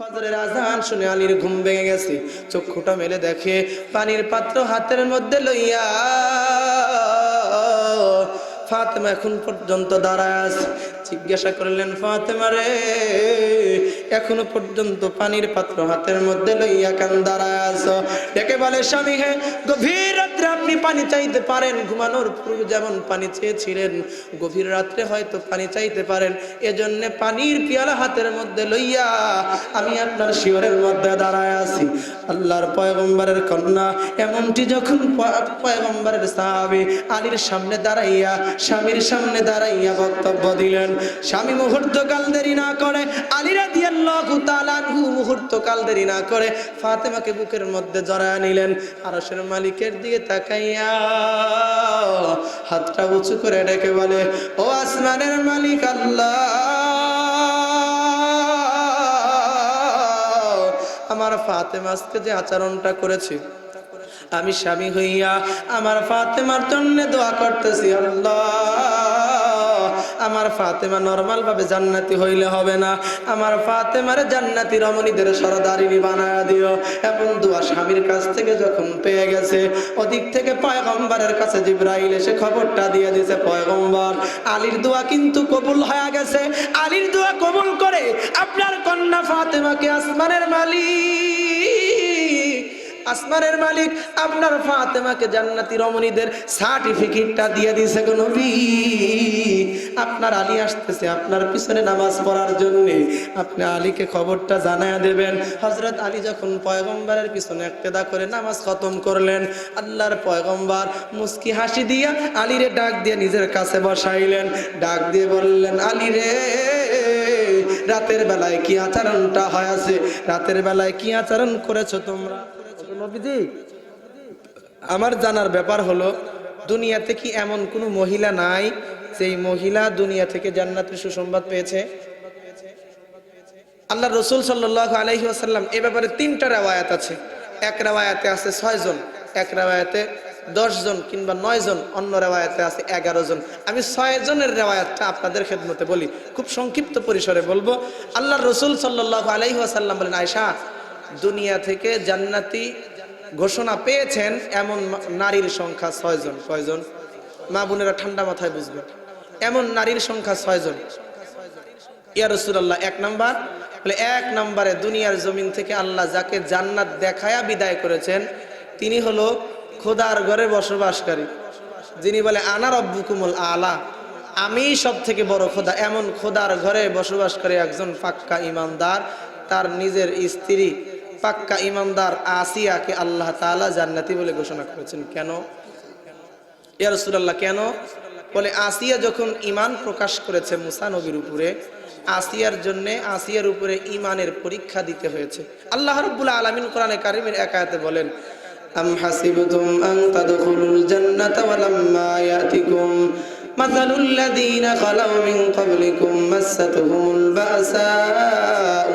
ফজরের আজান শুনে আলীর ঘুম ভেঙে গেছে। চক্ষুটা মেলে দেখে পানির পাত্র হাতের মধ্যে লইয়া ফাতেমা এখন পর্যন্ত দাঁড়ায় আছে। জিজ্ঞাসা করলেন, ফাতেমা রে, এখনও পর্যন্ত পানির পাত্র হাতের মধ্যে লইয়া কেন দাঁড়ায় আছো? ডেকে বলে, স্বামী হে, গভীর রাত্রে আপনি পানি চাইতে পারেন, ঘুমানোর পূর্বে যেমন পানি চেয়েছিলেন, গভীর রাত্রে হয়তো পানি চাইতে পারেন, এজন্য পানির পিয়ালা হাতের মধ্যে লইয়া আমি আপনার শিওরের মধ্যে দাঁড়ায় আছি। আল্লাহর পয়গম্বরের কন্যা এমনটি যখন পয়গম্বরের সাহাবী আলীর সামনে দাঁড়াইয়া, স্বামীর সামনে দাঁড়াইয়া বক্তব্য দিলেন, স্বামী মুহূর্তকাল দেরি না করে। আলী রাদিয়াল্লাহু তাআলা আনহু মুহূর্তকাল দেরি না করে ফাতেমাকে বুকের মধ্যে জড়ায় নিলেন। আরশের মালিকের দিকে হাতটা উঁচু করে ডেকে বলে, ও আসমানের মালিক আল্লাহ, আমার ফাতে মাসকে যে আচরণটা করেছি, আমি স্বামী হইয়া আমার ফাতেমার জন্য দোয়া করতেছি, আল্লাহ। আমার ফাতেমা নর্মাল ভাবে জান্নাতি হইলে হবে না। আমার ফাতেমার জান্নাতি রমণীদের সরদারিনী বানায় দিও। এবং দোয়া স্বামীর কাছ থেকে যখন পেয়ে গেছে, ওদিক থেকে পয়গম্বরের কাছে জিব্রাইল এসে খবরটা দিয়ে দিয়েছে, পয়গম্বর, আলীর দোয়া কিন্তু কবুল হয়ে গেছে। আলীর দোয়া কবুল করে আপনার কন্যা ফাতেমাকে আসমানের মালিক আসমানের মালিক, আপনার ফাতেমাকে জান্নাতি রমণীদের সার্টিফিকেটটা দিয়ে দিয়েছে গো আপনার আলী আসতেছে আপনার পিছনে নামাজ পড়ার জন্য। আপনি আলীকে খবরটা জানায়া দেবেন। হজরত আলী যখন পয়গম্বরের পিছনে একতেদা করে নামাজ খতম করলেন, আল্লাহর পয়গম্বর মুস্কি হাসি দিয়া আলীরে ডাক দিয়ে নিজের কাছে বসাইলেন। ডাক দিয়ে বললেন, আলী রে, রাতের বেলায় কি আচরণটা হয় আছে রাতের বেলায় কি আচরণ করেছ তোমরা? নবীজি, আমার জানার ব্যাপার হলো, দুনিয়াতে কি এমন কোনো মহিলা নাই, যেই মহিলা দুনিয়া থেকে জান্নাতের সুসংবাদ পেয়েছে? আল্লাহ রসুল সাল্লাহ আলহি আসাল্লাম এ ব্যাপারে তিনটা রেওয়ায়াত আছে। এক রেওয়ায়াতে আছে ছয় জন, এক রেওয়ায়াতে জন কিংবা জন, অন্য রেওয়ায়াতে আছে এগারো জন। আমি ছয় জনের রেওয়ায়াতটা আপনাদের খেদমতে বলি, খুব সংক্ষিপ্ত পরিসরে বলব। আল্লাহ রসুল সাল্লাহ আলহি বলেন আয়সা দুনিয়া থেকে জান্নাতি ঘোষণা পেয়েছেন এমন নারীর সংখ্যা ছয়জন। কয়জন? মা বোনেরা ঠান্ডা মাথায় বুঝবেন এমন নারীর সংখ্যা ছয়জন। ইয়া রসুল্লাহ এক নাম্বার। বলে, এক নম্বরে দুনিয়ার জমিন থেকে আল্লাহ যাকে জান্নাত দেখায়া বিদায় করেছেন, তিনি হলো খোদার ঘরে বসবাসকারী। যিনি বলে, আনা রব্বুকুমুল আলা। আমি সব থেকে বড় খোদা। এমন খোদার ঘরে বসবাস করে একজন ফাক্কা ইমানদার, তার নিজের স্ত্রী পাক্কা ইমানদার আসিয়াকে আল্লাহ তাআলা জান্নাতি বলে ঘোষণা করেছেন কেন ইয়া রাসূলুল্লাহ কেন বলে আসিয়া যখন ইমান প্রকাশ করেছে মুসা নবীর উপরে আসিয়ার জন্য আসিয়ার উপরে ইমানের পরীক্ষা দিতে হয়েছে আল্লাহ রাব্বুল আলামিন কোরআনে কারিমের একায়াতে বলেন আম হাসিবতুম আন তাদখুলুল জান্নাতা ওয়ালাম্মা ইয়াতিকুম مثل الذين خلوا من قبلكم مستهم البأساء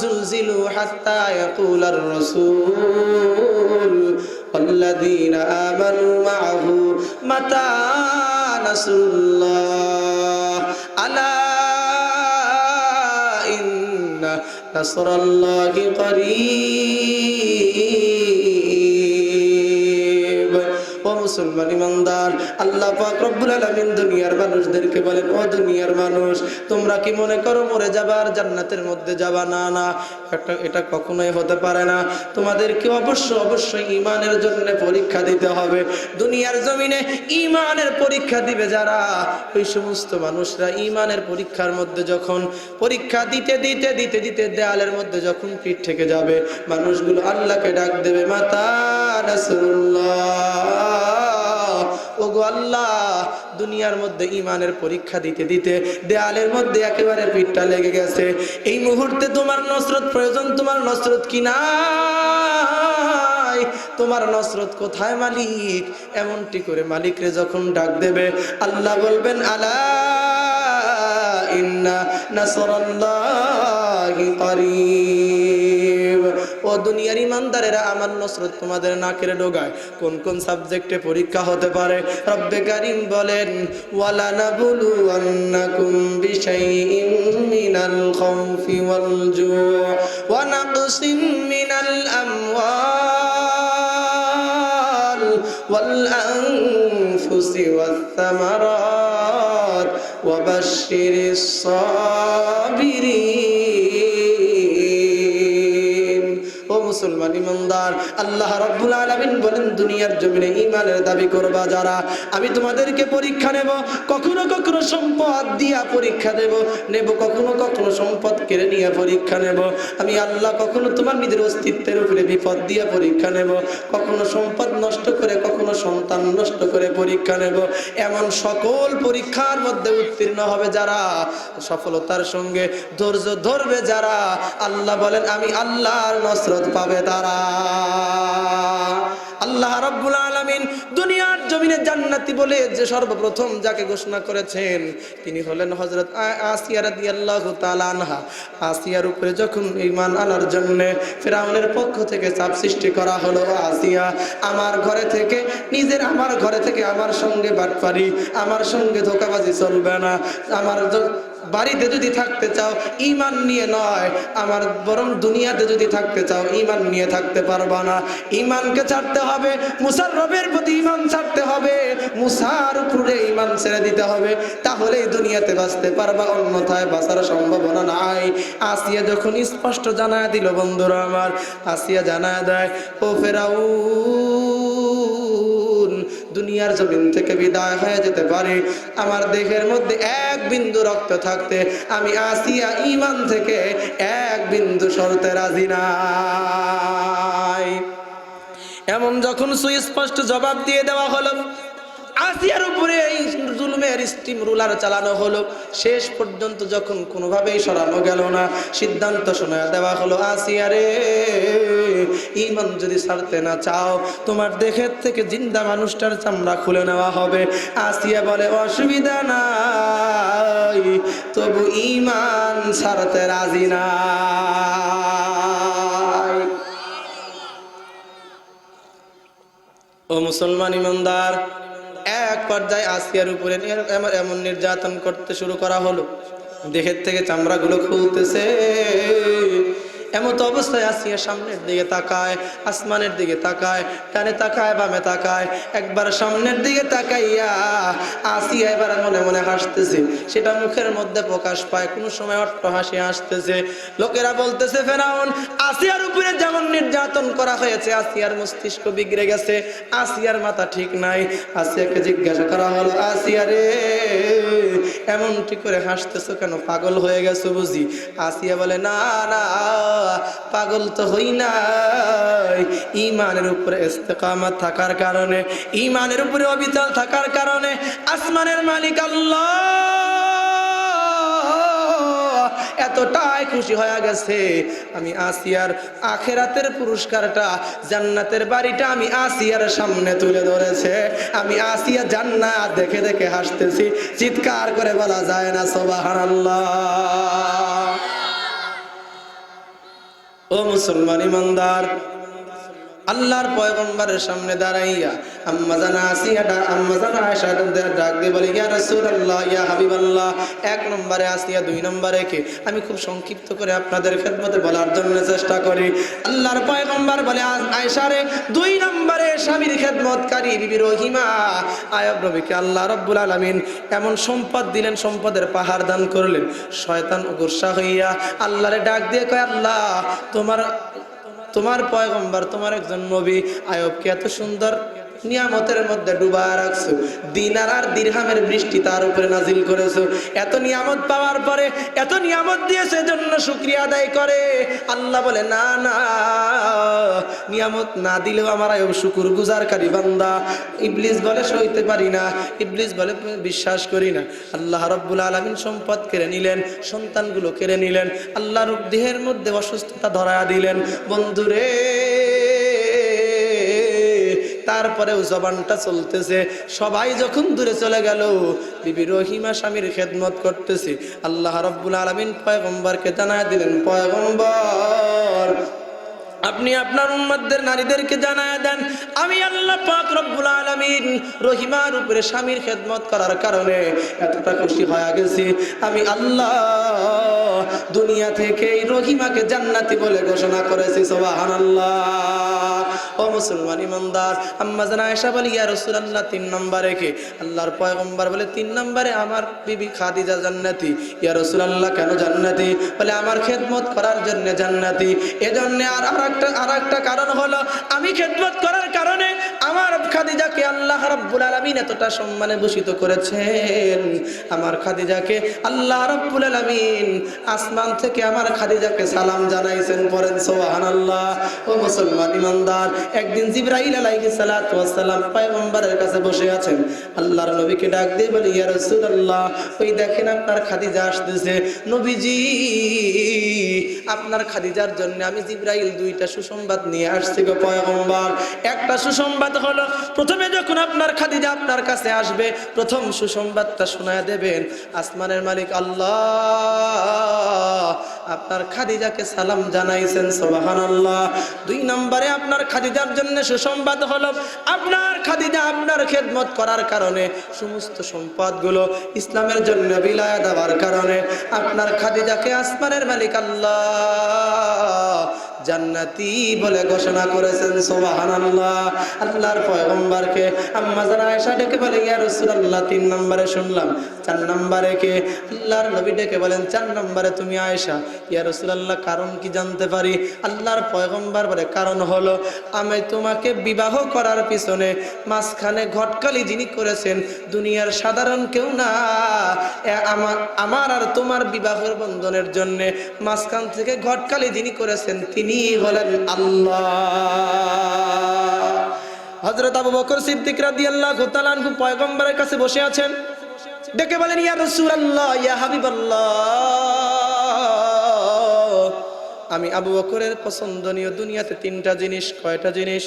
والضراء وزلزلوا حتى يقول الرسول والذين آمنوا معه متى نصر الله ألا إن نصر الله قريب ও মুসলমান ইমানদার। আল্লাহ পাক রব্বুল আলামিন দুনিয়ার মানুষদেরকে বলেন, ও দুনিয়ার মানুষ, তোমরা কি মনে করো মরে যাবা আর জান্নাতের মধ্যে যাবা? না না, এটা এটা কখনোই হতে পারে না। তোমাদেরকে অবশ্যই অবশ্যই ইমানের জন্য পরীক্ষা দিতে হবে। দুনিয়ার জমিনে ইমানের পরীক্ষা দিবে যারা। ওই সমস্ত মানুষরা ইমানের পরীক্ষার মধ্যে যখন, পরীক্ষা দিতে দিতে দিতে দিতে দেয়ালের মধ্যে যখন পিঠ থেকে যাবে, মানুষগুলো আল্লাহকে ডাক দেবে, মাতা রাসূলুল্লাহ ওগো আল্লাহ, দুনিয়ার মধ্যে ইমানের পরীক্ষা দিতে দিতে দেয়ালের মধ্যে একেবারে পিঠটা লেগে গেছে। এই মুহূর্তে তোমার নসরত প্রয়োজন, তোমার নসরত কি না তোমার নসরত কোথায় মালিক? এমনটি করে মালিকরে যখন ডাক দেবে, আল্লাহ বলবেন, আলা ইন্না নাসরাল্লাহি করিব। ও দুনিয়ার ইমানদারেরা আমার নসরত তোমাদের নাকের ডোগায় কোন কোন সাবজেক্টে পরীক্ষা হতে পারে রব্বে কারিম বলেন ওয়ালা নাবুলু আন্নাকুম বিশাইইন من الخوف والجوع ونقص من الأموال والأنفس والثمرات وبشر الصابرين মুসলমান ইমানদার, আল্লাহ রাব্বুল আলামিন বলেন, দুনিয়ার জমিনে ঈমানের দাবি করবা যারা। আমি তোমাদেরকে পরীক্ষা নেব, কখনো কখনো সম্পদ দিয়া পরীক্ষা দেব নেব কখনো কখনো সম্পদ কেড়ে নিয়ে পরীক্ষা নেব। আমি আল্লাহ কখনো তোমার নিজের অস্তিত্বের উপরে বিপদ দিয়া পরীক্ষা নেব, কখনো সম্পদ নষ্ট করে, কখনো সন্তান নষ্ট করে পরীক্ষা নেব। এমন সকল পরীক্ষার মধ্যে উত্তীর্ণ হবে যারা, সফলতার সঙ্গে ধৈর্য ধরবে যারা। আল্লাহ বলেন, আমি আল্লাহর নসরত পাবে তারা। আল্লাহ রাব্বুল আলামিন দুনিয়ার জমিনে জান্নাতি বলে যে সর্বপ্রথম যাকে ঘোষণা করেছেন, তিনি হলেন হযরত আ- আসিয়া রাদিয়াল্লাহু তাআলা আনহা। আসিয়ার উপরে যখন ঈমান আনার জন্য ফেরাউনের পক্ষ থেকে চাপ সৃষ্টি করা হলো, আসিয়া, আমার ঘরে থেকে, নিজের আমার ঘরে থেকে আমার সঙ্গে বাটপারি, আমার সঙ্গে ধোকাবাজি চলবে না, আমার বাড়িতে যদি থাকতে চাও ইমান নিয়ে নয়। আমার বরং দুনিয়াতে যদি থাকতে চাও ইমান নিয়ে থাকতে পারবা না। ইমানকে ছাড়তে হবে মুসার রবের প্রতি ইমান ছাড়তে হবে, মুসার উপরে ইমান ছেড়ে দিতে হবে। তাহলেই দুনিয়াতে বাঁচতে পারবা, অন্যথায় বাঁচার সম্ভাবনা নাই। আসিয়া যখন স্পষ্ট জানায় দিল, বন্ধুরা আমার, আসিয়া জানায় দেয়, ও ফেরাউ দুনিয়ার জমিন থেকে বিদায় হয়ে যেতে পারে। আমার দেহের মধ্যে এক বিন্দু রক্ত থাকতে আমি আসিয়া ইমান থেকে এক বিন্দু সরতে রাজি নাই। এমন যখন সুস্পষ্ট জবাব দিয়ে দেওয়া হলো আসিয়ার উপরে এই জুলুমের স্টিম রুলার চালানো হলো। শেষ পর্যন্ত যখন কোনোভাবেই সরানো গেল না, সিদ্ধান্ত শোনা দেওয়া হলো, আসিয়ারে ইমান যদি ছাড়তে না চাও, তোমার দেহের থেকে জিন্দা মানুষটার চামড়া খুলে নেওয়া হবে। আসিয়া বলে, অসুবিধা নাই, তবু ইমান ছাড়তে রাজি না ও মুসলমান ইমানদার এক পর্যায়ে আসিয়ার উপরে এর- এমন- নির্যাতন করতে শুরু করা হলো। দেহের থেকে চামড়াগুলো খুলতেছে। এমন তো অবস্থায় আসিয়া সামনের দিকে তাকায়, আসমানের দিকে তাকায়, ডানে তাকায়, বামে তাকায়, একবার সামনের দিকে তাকাইয়া আসিয়া এবার মনে মনে হাসতেছে। সেটা মুখের মধ্যে প্রকাশ পায়, কোনো সময় অট্ট হাসি আসতেছে লোকেরা বলতেছে, ফেরাউন আসিয়ার উপরে যেমন নির্যাতন করা হয়েছে, আসিয়ার মস্তিষ্ক বিগড়ে গেছে, আসিয়ার মাথা ঠিক নাই। আসিয়াকে জিজ্ঞাসা করা হলো আসিয়া রে, এমনটি করে হাসতেছো কেন? পাগল হয়ে গেছো বুঝি? আসিয়া বলে, না না, পাগল তো হই নাই। ইমানের উপরে ইস্তেকামত থাকার কারণে, ইমানের উপরে অবিচল থাকার কারণে, আসমানের মালিক আল্লাহ এতটাই খুশি হয়ে গেছে। আমি আসিয়ার আখেরাতের পুরস্কারটা, জান্নাতের বাড়িটা আমি আসিয়ার সামনে তুলে ধরেছে। আমি আসিয়া জান্নাত দেখে দেখে হাসতেছি। চিৎকার করে বলা যায় না, সোবাহানাল্লাহ। ও মুসলমান ইমানদার আল্লাহর পয়গম্বরের সামনে দাঁড়াইয়া আম্মা জানা আসিয়া ডা আম্মা জানা আয়েশা ডাক- দিয়ে বলে, ইয়া রাসূলুল্লাহ, ইয়া হাবিবাল্লাহ। এক নম্বরে আসিয়া, দুই নম্বরে কে? আমি খুব সংক্ষিপ্ত করে আপনাদের খেদমতে বলার জন্য চেষ্টা করি। আল্লাহর পয়গম্বর বলে আ- আয়েশা দুই নম্বরে স্বামীর খেদমতকারী বিবি রহিমা। আয়ব নবীকে আল্লাহ রব্বুল আলামিন এমন সম্পদ দিলেন, সম্পদের পাহাড় দান করলেন। শয়তান গুসা হইয়া আল্লাহরে ডাক দিয়ে কয়, আল্লাহ, তোমার তোমার পয়গম্বর তোমার একজন নবী আয়বকে এত সুন্দর? নিয়ামতের মধ্যে ডুবা রাখছো। দিনার আর দিরহামের বৃষ্টি তার উপরে নাজিল করেছ। এত নিয়ামত পাওয়ার পরে এত নিয়ামত দিয়েছে জন্য শুক্রিয়া আদায় করে। আল্লাহ বলে, না না, নিয়ামত না দিলেও আমার আয়ব শুকুর গুজারকারী বান্দা। ইবলিস বলে, সইতে পারি না। ইবলিস বলে, বিশ্বাস করি না। আল্লাহ রব্বুল আলমিন সম্পদ কেড়ে নিলেন, সন্তানগুলো কেড়ে নিলেন। আল্লাহর দেহের মধ্যে অসুস্থতা ধরা দিলেন। বন্ধুরে তারপরেও জবানটা চলতেছে। সবাই যখন দূরে চলে গেল, বিবি রহিমা স্বামীর খেদমত করতেছে। আল্লাহ রব্বুল আলমিন পয়গম্বরকে জানায় দিলেন, পয়গম্বর, আপনি আপনার উম্মতদের নারীদেরকে জানায় দেন। আমি আল্লাহ পাক রব্বুল আলামিন রহিমার উপরে স্বামীর খেদমত করার কারণে এতটা খুশি হয়ে গেছি। আমি আল্লাহ দুনিয়া থেকে রহিমাকে জান্নাতি বলে ঘোষণা করেছি, সুবহানাল্লাহ। ও মুসলমান ইমানদার। আম্মা জানা আয়েশা বলি, ইয়া রাসূলুল্লাহ, তিন নম্বরে কে? আল্লাহর পয়গম্বর বলে, তিন নম্বরে আমার বিবি খাদিজা জান্নাতি। ইয়া রাসূলুল্লাহ, কেন জান্নাতি? বলে, আমার খেদমত করার জন্য জান্নাতি। এজন্য আর আরেকটা আরেকটা কারণ হলো, আমি খেদমত করার কারণে আমার খাদিজাকে আল্লাহ রাব্বুল আলামিন এতটা সম্মানে ভূষিত করেছেন। আমার খাদিজাকে আল্লাহ রাব্বুল আলামিন আসমান থেকে আমার খাদিজাকে সালাম জানাইছেন, পড়েন সুবহানাল্লাহ। ও মুসলমান ইমানদার, একদিন জিবরাইল আলাইহিস সালাতু ওয়াস সালাম পয়গম্বরের কাছে বসে আছেন। আল্লাহর নবীকে ডাক দিয়ে বলে, ইয়া রাসূলুল্লাহ, ওই দেখেন আপনার খাদিজা আসতেছে। নবীজি, আপনার খাদিজার জন্য আমি জিবরাইল দুইটা সুসংবাদ নিয়ে আসছি গো পয়গম্বর। একটা সুসংবাদ হলো। প্রথমে যখন আপনার খাদিজা আপনার কাছে আসবে, প্রথম সুসংবাদটা শোনায় দেবেন, আসমানের মালিক, আল্লাহ, আপনার খাদিজাকে সালাম জানাইছেন, সুবহানাল্লাহ। দুই নম্বরে আপনার খাদিজার জন্য সুসংবাদ হলো, আপনার খাদিজা আপনার খেদমত করার কারণে সমস্ত সম্পদগুলো ইসলামের জন্য বিলায় দেওয়ার কারণে আপনার খাদিজাকে আসমানের মালিক, আল্লাহ জান্নাতি বলে ঘোষণা করেছেন, সুবহানাল্লাহ। আল্লাহর পয়গম্বরকে আম্মা জানা আয়েশা ডেকে বলে, ইয়া রাসূলুল্লাহ, তিন নম্বরে শুনলাম, চার নম্বরে কে? আল্লাহর নবী ডেকে বলেন, চার নম্বরে তুমি আয়েশা। ইয়া রাসূলুল্লাহ, কারণ কি জানতে পারি? আল্লাহর পয়গম্বর বলে, কারণ হলো, আমি তোমাকে বিবাহ করার পিছনে মাঝখানে ঘটকালি যিনি করেছেন, দুনিয়ার সাধারণ কেউ না। আমার আমার আর তোমার বিবাহের বন্ধনের জন্য মাঝখান থেকে ঘটকালি যিনি করেছেন, তিনি হলেন আল্লাহ। হজরত আবু বকর সিদ্দিক রাদিয়াল্লাহু তাআলা আনহু পয়গম্বরের কাছে বসে আছেন। ডেকে বলেন, ইয়া রাসূলুল্লাহ, ইয়া হাবিবাল্লাহ, আমি আবু বকরের পছন্দনীয় দুনিয়াতে তিনটা জিনিস, কয়টা জিনিস?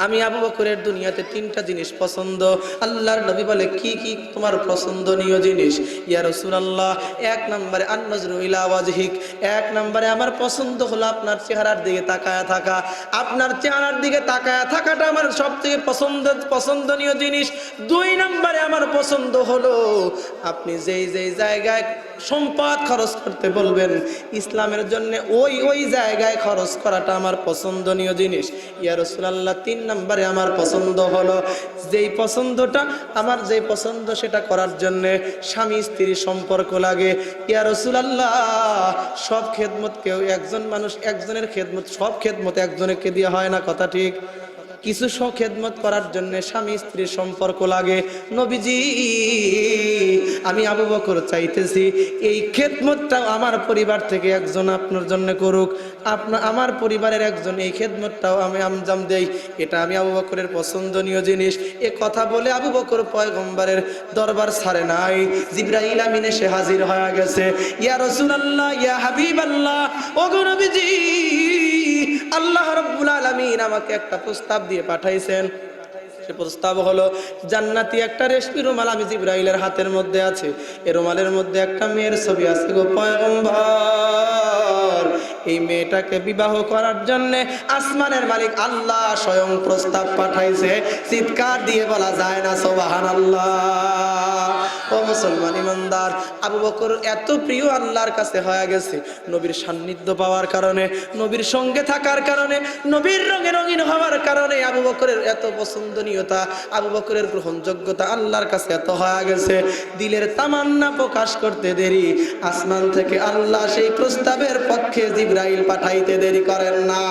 আমি আবু বকরের দুনিয়াতে তিনটা জিনিস পছন্দ। আল্লাহর নবী বলে, কি কি তোমার পছন্দনীয় জিনিস? ইয়া রাসূলুল্লাহ, এক নম্বরে, আন-নজরু ইলা ওয়াজহিক। এক নম্বরে, আমার পছন্দ হলো আপনার চেহারার দিকে তাকায়া থাকা। আপনার চেহারার দিকে তাকায়া থাকাটা আমার সবথেকে পছন্দ, পছন্দনীয় জিনিস। দুই নম্বরে, আমার পছন্দ হলো আপনি যেই যেই জায়গায় সম্পদ খরচ করতে বলবেন, ইসলামের জন্য ওই ওই জায়গায় খরচ করাটা আমার পছন্দনীয় জিনিস। ইয়া রাসূলুল্লাহ, তিন নম্বরে আমার পছন্দ হলো। যেই পছন্দটা, আমার যেই পছন্দ সেটা করার জন্য স্বামী স্ত্রীর সম্পর্ক লাগে। ইয়া রসুলাল্লাহ, সব খেদমত কেউ একজন মানুষ একজনের খেদমত, সব খেদমত একজনকে দিয়ে হয় না, কথা ঠিক? কিছু খেদমত করার জন্য স্বামী স্ত্রীর সম্পর্ক লাগে। নবীজি, আমি আবু বকর চাইতেছি, এই খেদমতটা আমার পরিবার থেকে একজন আপনার জন্য করুক। আপনার আমার পরিবারের একজন এই খেদমতটাও আমি আমজাম দেই। এটা আমি আবু বকরের পছন্দনীয় জিনিস। এ কথা বলে আবু বকর পয়গম্বরের দরবার ছাড়ে নাই। জিব্রাইল আমিন এসে হাজির হয়ে গেছে। ইয়া রাসূলুল্লাহ, ইয়া হাবিবাল্লাহ, ওগো নবীজি! আল্লাহ রব্বুল আলামিন আমাকে একটা প্রস্তাব দিয়ে পাঠাইছেন। সে প্রস্তাব হলো, জান্নাতি একটা রেশমি রুমাল আমি জিব্রাইলের হাতের মধ্যে আছে। এ রুমালের মধ্যে একটা মেয়ের ছবি আছে গো এই মেয়েটাকে বিবাহ করার জন্য আসমানের মালিক আল্লাহ স্বয়ং প্রস্তাব পাঠাইছে। চিৎকার দিয়ে বলা যায় না সোবাহান আল্লাহ ও মুসলমান ইমানদার, আবু বকর এত প্রিয় আল্লাহর কাছে হয়ে গেছে। নবীর সান্নিধ্য পাওয়ার কারণে, নবীর সঙ্গে থাকার কারণে, নবীর রঙে রঙিন হওয়ার কারণে আবু বকরের এত পছন্দনীয়তা, আবু বকরের গ্রহণযোগ্যতা আল্লাহর কাছে এত হয়ে গেছে। দিলের তামান্না প্রকাশ করতে দেরি। আসমান থেকে আল্লাহ সেই প্রস্তাবের পক্ষে জিব্রাইল পাঠাইতে দেরি করেন না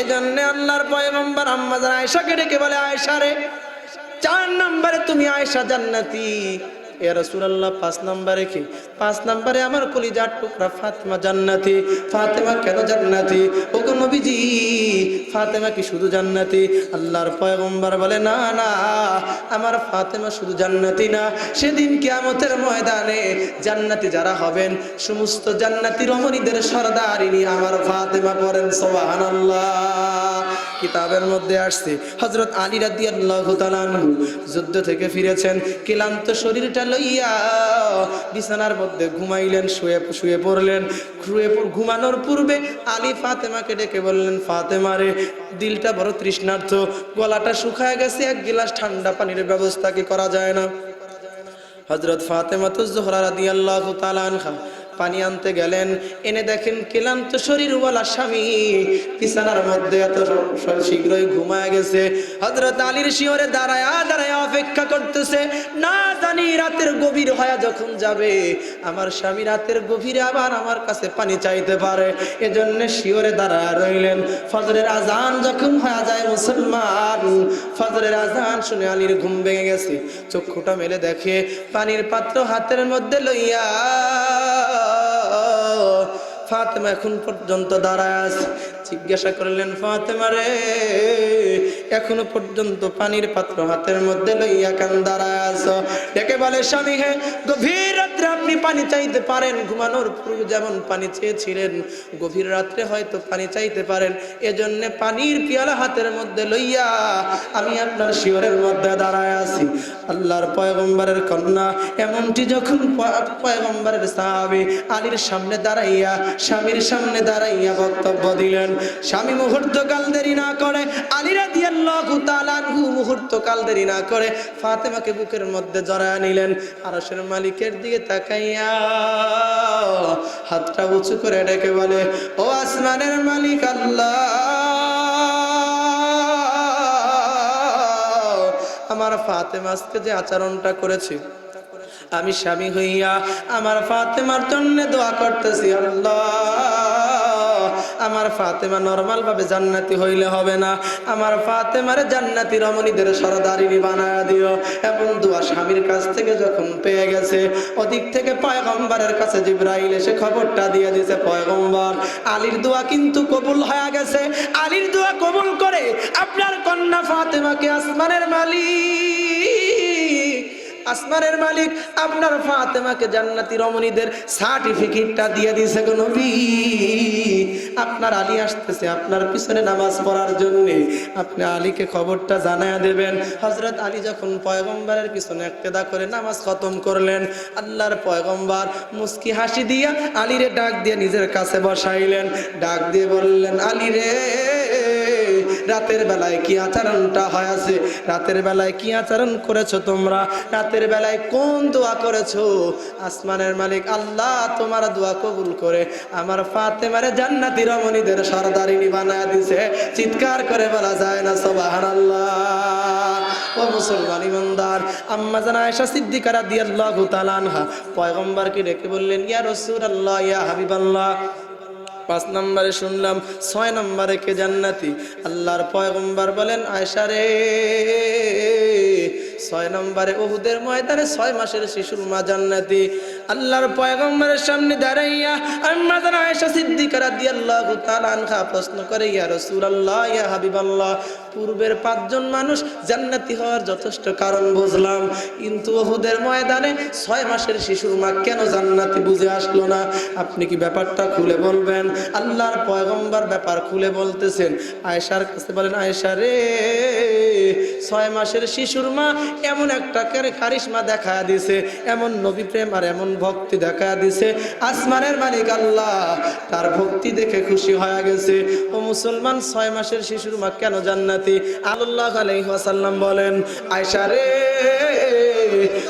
এজন্য আল্লাহর পয়গম্বর আম্মা জান আয়েশাকে ডেকে বলে, আয়েশা রে, চার নম্বরে তুমি আয়েশা জান্নাতি। এ পাঁচ নম্বরে কি? পাঁচ নম্বরে আমার কলিজার টুকরা ফাতেমা জান্নাতি। ফাতেমা কেন জান্নাতি? নবীজি, ফাতেমা কি শুধু জান্নাতি? আল্লাহর পয়গম্বর বলে, না না, আমার ফাতেমা শুধু জান্নাতি না। সেদিন কিয়ামতের ময়দানে জান্নাতি যারা হবেন, সমস্ত জান্নাতি রমণীদের সর্দারিনী আমার ফাতেমা পড়েন, সুবহানাল্লাহ। কিতাবের মধ্যে আসছে হজরত আলী রাদিয়াল্লাহু যুদ্ধ থেকে ফিরেছেন, ক্লান্ত শরীরটা লইয়া বিছানার মধ্যে ঘুমাইলেন, শুয়ে শুয়ে পড়লেন। শুয়ে ঘুমানোর পূর্বে আলী ফাতেমাকে ডেকে বললেন, ফাতেমা রে, দিলটা বড় তৃষ্ণার্থ। গলাটা শুকায় গেছে, এক গিলাস ঠান্ডা পানির ব্যবস্থা কি করা যায় না? হজরত ফাতেমা তো জোহরা রাদিয়াল্লাহু তাআলা আনহা পানি আনতে গেলেন। এনে দেখেন ক্লান্ত শরীরওয়ালা স্বামী, বিছানার মধ্যে এত শীঘ্রই ঘুমায় গেছে। হজরত আলীর শিওরে দাঁড়ায় দাঁড়ায় অপেক্ষা করতেছে। না জানি, রাতের গভীর হয়ে যখন যাবে, আমার স্বামী রাতের গভীরে আবার আমার কাছে পানি চাইতে পারে। এজন্য শিওরে দাঁড়ায় রইলেন। ফজরের আজান যখন হয়ে যায় মুসলমান, ফজরের আজান শুনে আলীর ঘুম ভেঙে গেছে। চক্ষুটা মেলে দেখে পানির পাত্র হাতের মধ্যে লইয়া ফাতেমা এখন পর্যন্ত দাঁড়ায় আছে। জিজ্ঞাসা করলেন, ফাতেমা রে, এখনও পর্যন্ত পানির পাত্র হাতের মধ্যে লইয়া কান দাঁড়ায় আছো? ডেকে বলে, স্বামী হে, গভীর রাত্রে আপনি পানি চাইতে পারেন, ঘুমানোর পূর্বে যেমন পানি চেয়েছিলেন, গভীর রাত্রে হয়তো পানি চাইতে পারেন। এজন্য পানির পিয়ালা হাতের মধ্যে লইয়া আমি আপনার শিওরের মধ্যে দাঁড়ায় আছি। আল্লাহর পয়গম্বরের কন্যা, এমনটি যখন পয়গম্বরের সাহাবী আলীর সামনে দাঁড়াইয়া, স্বামীর সামনে দাঁড়াইয়া বক্তব্য দিলেন স্বামী মুহূর্ত কাল দেরি না করে আলীরা দিয়াল্লাহু মুহূর্ত কাল দেরি না করে ফাতেমাকে বুকের মধ্যে জড়ায় নিলেন। আরশের মালিকের দিকে তাকাইয়া হাতটা উঁচু করে ডেকে বলে, ও আসমানের মালিক আল্লাহ, আমার ফাতেমা আজকে যে আচরণটা করেছি, আমি স্বামী হইয়া আমার ফাতেমার জন্য দোয়া করতেছি, আল্লাহ। আমার ফাতেমা নর্মাল ভাবে জান্নাতি হইলে হবে না। আমার ফাতেমার জান্নাতি রমণীদের সরদারিনী বানায় দিও এবং দোয়া স্বামীর কাছ থেকে যখন পেয়ে গেছে, ওদিক থেকে পয়গম্বরের কাছে জিব্রাইল এসে খবরটা দিয়ে দিয়েছে, পয়গম্বর, আলীর দোয়া কিন্তু কবুল হয়ে গেছে। আলীর দোয়া কবুল করে আপনার কন্যা ফাতেমাকে আসমানের মালিক আসমানের মালিক, আপনার ফাতেমাকে জান্নাতি রমণীদের সার্টিফিকেটটা দিয়ে দিয়েছে গো নবী। আপনার আলী আসতেছে আপনার পিছনে নামাজ পড়ার জন্য। আপনি আলীকে খবরটা জানায়া দেবেন। হজরত আলী যখন পয়গম্বরের পিছনে একতেদা করে নামাজ খতম করলেন, আল্লাহর পয়গম্বর মুস্কি হাসি দিয়া আলীরে ডাক দিয়ে নিজের কাছে বসাইলেন। ডাক দিয়ে বললেন, আলী রে রাতের বেলায় কি আচরণটা হয় আছে? রাতের বেলায় কি আচরণ করেছ তোমরা? রাতের বেলায় কোন দোয়া করেছ? আসমানের মালিক, আল্লাহ তোমার দোয়া কবুল করে আমার ফাতেমারে জান্নাতি রমণীদের সরদারিনী বানায় দিছে। চিৎকার করে বলা যায় না সবাহান ও মুসলমান ইমানদার, আম্মা জানা আয়েশা সিদ্দিকা রাদিয়াল্লাহু তাআলা আনহা, পয়গম্বরকে ডেকে বললেন, ইয়া রাসূলুল্লাহ, ইয়া হাবিবাল্লাহ। পাঁচ নম্বরে শুনলাম ছয় নম্বরে কে জান্নাতি? আল্লাহর পয়গম্বর বলেন আয়সা রে। ছয় নম্বরে ওহুদের ময়দানে ছয় মাসের শিশুর মা জান্নাতি আল্লাহর পয়গম্বরের সামনে দাঁড়াইয়া আম্মা জান আয়েশা সিদ্দিকা রাদিয়াল্লাহু তাআলা আনহা প্রশ্ন করে, ইয়া রাসূলুল্লাহ, ইয়া হাবিবাল্লাহ, পূর্বের পাঁচজন মানুষ জান্নাতি হওয়ার যথেষ্ট কারণ বুঝলাম, কিন্তু ওহুদের ময়দানে ছয় মাসের শিশুর মা কেন জান্নাতি বুঝে আসলো না? আপনি কি ব্যাপারটা খুলে বলবেন? আল্লাহর পয়গম্বর ব্যাপার খুলে বলতেছেন। আয়েশার কাছে বলেন, আয়েশা রে, ছয় মাসের শিশুর মা এমন একটা কারে- কারিশমা দেখা দিছে, এমন নবী প্রেম আর এমন ভক্তি দেখা দিছে। আসমানের মালিক আল্লাহ তার ভক্তি দেখে খুশি হয়ে গেছে। ও মুসলমান, ছয় মাসের শিশুর মা কেন জান্নাতি? আল্লাহ আলাইহাসাল্লাম বলেন আয়সা রে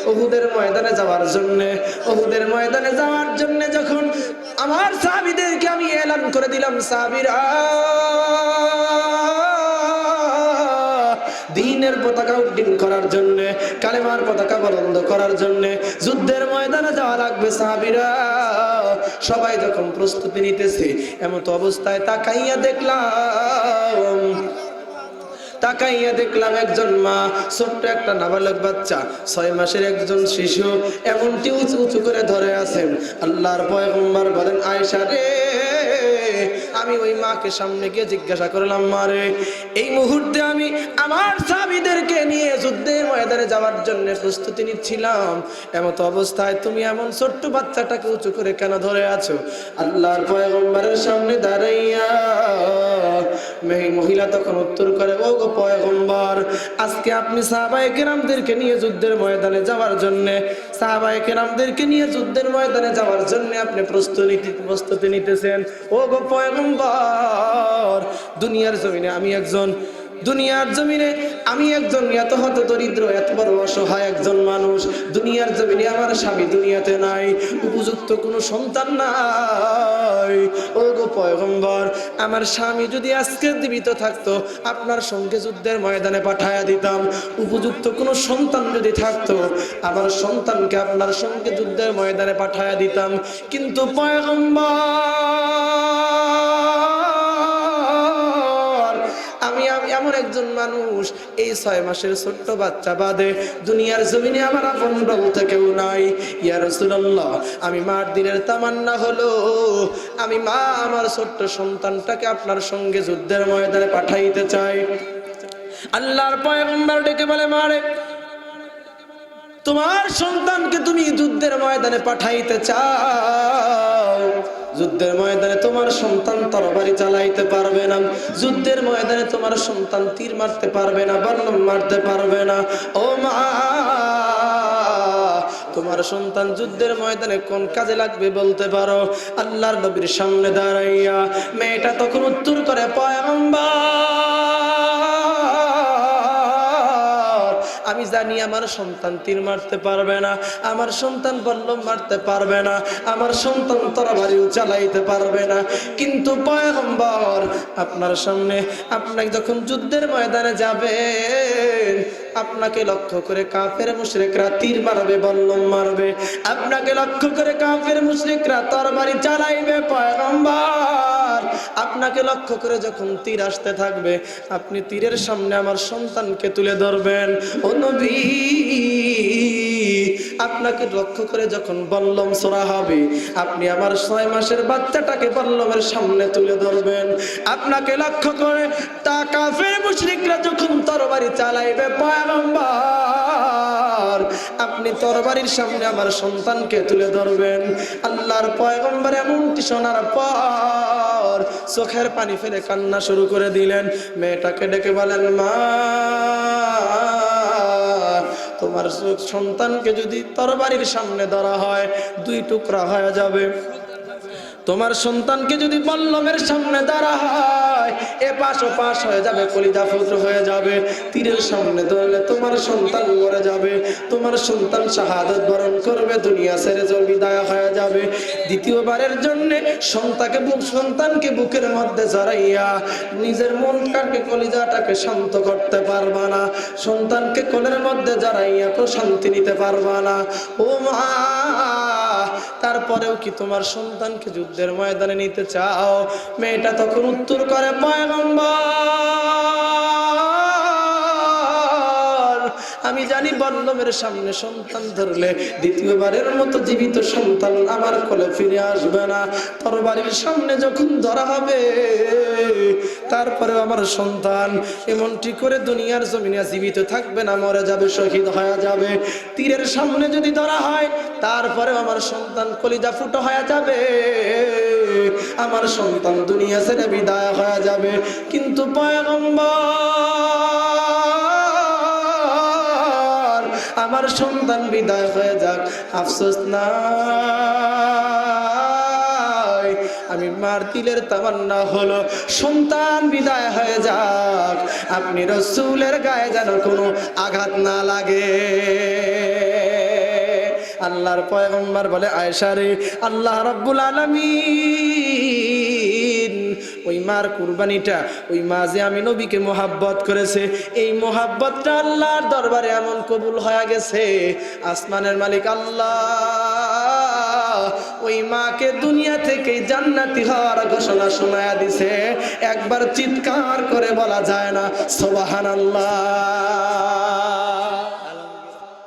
ওহুদের ময়দানে যাওয়ার জন্য ওহুদের ময়দানে যাওয়ার জন্য যখন আমার সাহাবিদেরকে আমি এলান করে দিলাম, সাহাবিরা দিনের পতাকা উড্ডীন করার জন্য, কালেমার পতাকা বলন্দ করার জন্য, যুদ্ধের ময়দানে যাওয়া লাগবে সাহাবিরা। সবাই যখন প্রস্তুতি নিতেছে এমত অবস্থায় তাকাইয়া দেখলাম। তাকাইয়া দেখলাম একজন মা, ছোট্ট একটা নাবালক বাচ্চা, ছয় মাসের একজন শিশু, এমনটি উঁচু উঁচু করে ধরে আছেন। আল্লাহর পয়গম্বর বলেন, আয়েশা রে আমি ওই মাকে সামনে গিয়ে জিজ্ঞাসা করলাম মারে এই মুহূর্তে আমি আমার স্বামীদেরকে নিয়ে যুদ্ধের ময়দানে যাওয়ার জন্য প্রস্তুতি নিচ্ছিলাম। এমত অবস্থায় তুমি এমন ছোট্ট বাচ্চাটাকে উঁচু করে কেন ধরে আছো? আল্লাহর পয়গম্বরের সামনে দাঁড়াইয়া মহিলা তখন উত্তর করে, ও গো পয়গম্বর, আজকে আপনি সাহাবায়ে কেরামদেরকে নিয়ে যুদ্ধের ময়দানে যাওয়ার জন্য, সাহাবায়ে কেরামদেরকে নিয়ে যুদ্ধের ময়দানে যাওয়ার জন্য আপনি প্রস্তুতি প্রস্তুতি নিতেছেন। ও গো পয়গম্বর। দুনিয়ার জমিনে আমি একজন, দুনিয়ার জমিনে আমি একজন। এত হত দরিদ্র, এত বড় অসহায় একজন মানুষ। দুনিয়ার জমিনে আমার স্বামী দুনিয়াতে নাই, উপযুক্ত কোনো সন্তান নাই। ও গো পয়গম্বর, আমার স্বামী যদি আজকে জীবিত থাকতো, আপনার সঙ্গে যুদ্ধের ময়দানে পাঠায়া দিতাম। উপযুক্ত কোনো সন্তান যদি থাকতো, আমার সন্তানকে আপনার সঙ্গে যুদ্ধের ময়দানে পাঠায়া দিতাম। কিন্তু পয়গম্বর একজন মানুষ এই ছয় মাসের ছোট্ট বাচ্চা বাদে দুনিয়ার জমিনে আমার আপন বলতে কেউ নাই। ইয়া রাসূলুল্লাহ, আমি মার দিনের তামান্না হলো, আমি মা আমার ছোট্ট সন্তানটাকে আপনার সঙ্গে যুদ্ধের ময়দানে পাঠাইতে চাই। আল্লাহর পয়গম্বর ডেকে বলে মারে তোমার সন্তানকে তুমি যুদ্ধের ময়দানে পাঠাইতে চাও। যুদ্ধের ময়দানে তোমার সন্তান তরবারি চালাইতে পারবে না। যুদ্ধের ময়দানে তোমার সন্তান তীর মারতে পারবে না বর্ণম মারতে পারবে না। ও মা, তোমার সন্তান যুদ্ধের ময়দানে কোন কাজে লাগবে বলতে পারো? আল্লাহর নবীর সামনে দাঁড়াইয়া মেয়েটা তখন উত্তর করে, পয়গম্বর! আমি জানি আমার সন্তান তীর মারতে পারবে না, আমার সন্তান বল্লম মারতে পারবে না, আমার সন্তান তরবারিও চালাইতে পারবে না। কিন্তু পয়গম্বর, আপনার সামনে আপনাকে যখন যুদ্ধের ময়দানে যাবেন, আপনাকে লক্ষ্য করে কাফের মুশরিকরা তীর মারবে, বল্লম মারবে। আপনাকে লক্ষ্য করে কাফের মুশরিকরা তরবারি চালাইবে পয়গম্বর। আপনাকে লক্ষ্য করে যখন তীর আসতে থাকবে, আপনি তীরের সামনে আমার সন্তানকে তুলে ধরবেন। ও নবী, আপনাকে লক্ষ্য করে যখন বল্লম সোরা হবে, আপনি আমার ছয় মাসের বাচ্চাটাকে বল্লমের সামনে তুলে ধরবেন। আপনাকে লক্ষ্য করে তা কাফের মুশরিকরা যখন তরবারি চালাইবে, পয়গম্বর আপনি তরবারির সামনে আমার সন্তানকে তুলে ধরবেন। আল্লাহর পয়গম্বর এমনটি শোনার পর চোখের পানি ফেলে কান্না শুরু করে দিলেন। মেয়েটাকে ডেকে বলেন, মা, তোমার সন্তানকে যদি তরবারির সামনে ধরা হয়, দুই টুকরা হয়ে যাবে। তোমার সন্তানকে যদি বল্লমের সামনে দাঁড়া হয় দ্বিতীয়বারের জন্য সন্তানকে সন্তানকে বুকের মধ্যে জড়াইয়া নিজের মনটাকে, কলিজাটাকে শান্ত করতে পারবা না। সন্তানকে কোলের মধ্যে জড়াইয়া প্রশান্তি নিতে পারবা না। ও মা তারপরেও কি তোমার সন্তানকে যুদ্ধের ময়দানে নিতে চাও? মেয়েটা তখন উত্তর করে পয়গম্বর! আমি জানি বল্লমের সামনে সন্তান ধরলে দ্বিতীয়বারের মতো জীবিত সন্তান আমার কোলে ফিরে আসবে না। তরবারির সামনে যখন ধরা হবে, তারপরেও আমার সন্তান এমনটি করে দুনিয়ার জমিনে জীবিত থাকবে না, মরে যাবে, শহীদ হয়ে যাবে। তীরের সামনে যদি ধরা হয়, তারপরেও আমার সন্তান কলিজা ফুটো হয়ে যাবে। আমার সন্তান দুনিয়া ছেড়ে বিদায় হয়ে যাবে। কিন্তু পয়গম্বর আমার সন্তান বিদায় হয়ে যাক। আফসোস না আমি মার দিলের তামান্না হলো, সন্তান বিদায় হয়ে যাক। আপনি রসুলের গায়ে যেন কোনো আঘাত না লাগে। আল্লাহর পয়গম্বর বলে, আয়েশা রে, আল্লাহ রব্বুল আলামিন ওই মার কুরবানিটা, ওই মা যে আমি নবীকে মোহাব্বত করেছে, এই মোহাব্বতটা আল্লাহর দরবারে এমন কবুল হয়ে গেছে, আসমানের মালিক আল্লাহ ওই মাকে দুনিয়া থেকে জান্নাতি হওয়ার ঘোষণা শোনায়া দিছে। একবার চিৎকার করে বলা যায় না সোবাহান আল্লাহ